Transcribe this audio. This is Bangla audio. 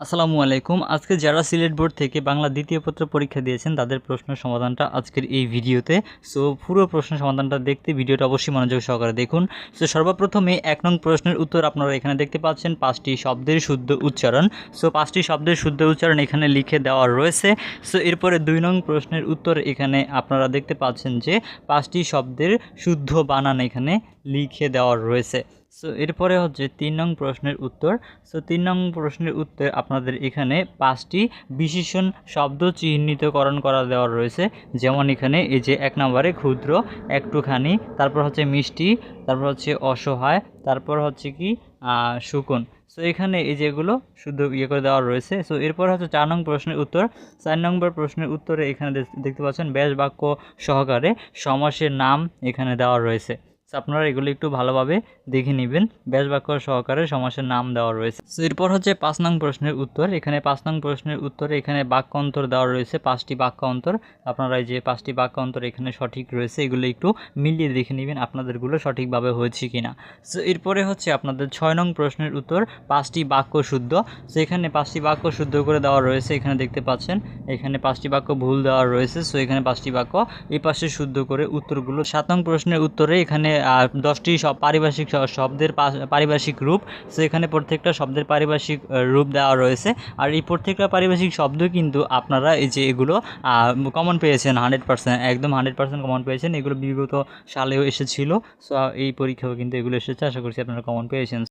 আসসালামু আলাইকুম। আজকে যারা সিলেট বোর্ড থেকে বাংলা দ্বিতীয় পত্র পরীক্ষা দিয়েছেন, তাদের প্রশ্ন সমাধানটা আজকের এই ভিডিওতে। সো পুরো প্রশ্ন সমাধানটা দেখতে ভিডিওটা অবশ্যই মনোযোগ সহকারে দেখুন। সো সর্বপ্রথমে এক নং প্রশ্নের উত্তর আপনারা এখানে দেখতে পাচ্ছেন। পাঁচটি শব্দের শুদ্ধ উচ্চারণ। সো পাঁচটি শব্দের শুদ্ধ উচ্চারণ এখানে লিখে দেওয়া রয়েছে। সো এরপরে দুই নং প্রশ্নের উত্তর এখানে আপনারা দেখতে পাচ্ছেন যে পাঁচটি শব্দের শুদ্ধ বানান এখানে লিখে দেওয়া রয়েছে। সো এরপরে হচ্ছে তিন নং প্রশ্নের উত্তর। সো তিন নং প্রশ্নের উত্তর আপনাদের এখানে পাঁচটি বিশেষণ শব্দ চিহ্নিতকরণ করা দেওয়া রয়েছে। যেমন এখানে এই যে এক নম্বরে ক্ষুদ্র, একটুখানি, তারপর হচ্ছে মিষ্টি, তারপর হচ্ছে অসহায়, তারপর হচ্ছে কি শুকন। সো এখানে এই যেগুলো শুধু ইয়ে করে দেওয়া রয়েছে। সো এরপর হচ্ছে চার নং প্রশ্নের উত্তর। চার নম্বর প্রশ্নের উত্তরে এখানে দেখ- দেখতে পাচ্ছেন ব্যাস বাক্য সহকারে সমাসের নাম এখানে দেওয়া রয়েছে। আপনারা এগুলো একটু ভালোভাবে দেখে নেবেন। ব্যাস বাক্য সহকারে সমাসের নাম দেওয়া রয়েছে। এরপর হচ্ছে পাঁচ নং প্রশ্নের উত্তর। এখানে পাঁচ নং প্রশ্নের উত্তরে, এখানে বাক্য অন্তর দেওয়া রয়েছে, পাঁচটি বাক্য অন্তর। আপনারা এই যে পাঁচটি বাক্য অন্তর এখানে সঠিক রয়েছে, এগুলো একটু মিলিয়ে দেখে নেবেন আপনাদেরগুলো সঠিকভাবে হয়েছে কিনা সো এরপরে হচ্ছে আপনাদের ছয় নং প্রশ্নের উত্তর, পাঁচটি বাক্য শুদ্ধ। সো এখানে পাঁচটি বাক্য শুদ্ধ করে দেওয়া রয়েছে, এখানে দেখতে পাচ্ছেন। এখানে পাঁচটি বাক্য ভুল দেওয়া রয়েছে সো এখানে পাঁচটি বাক্য এই পাশে শুদ্ধ করে উত্তরগুলো। সাত নং প্রশ্নের উত্তরে এখানে আহ, দশটি সব পারিভাষিক শব্দের পারিভাষিক রূপ সো এখানে প্রত্যেকটা শব্দের পারিভাষিক রূপ দেওয়া রয়েছে। আর এই প্রত্যেকটা পারিভাষিক শব্দ কিন্তু আপনারা এই যে এগুলো কমন পেয়েছেন হান্ড্রেড পার্সেন্ট একদম হান্ড্রেড পার্সেন্ট কমন পেয়েছেন। এগুলো বিগত সালেও এসেছিল। সো এই পরীক্ষাও কিন্তু এগুলো এসেছে। আশা করছি আপনারা কমন পেয়েছেন।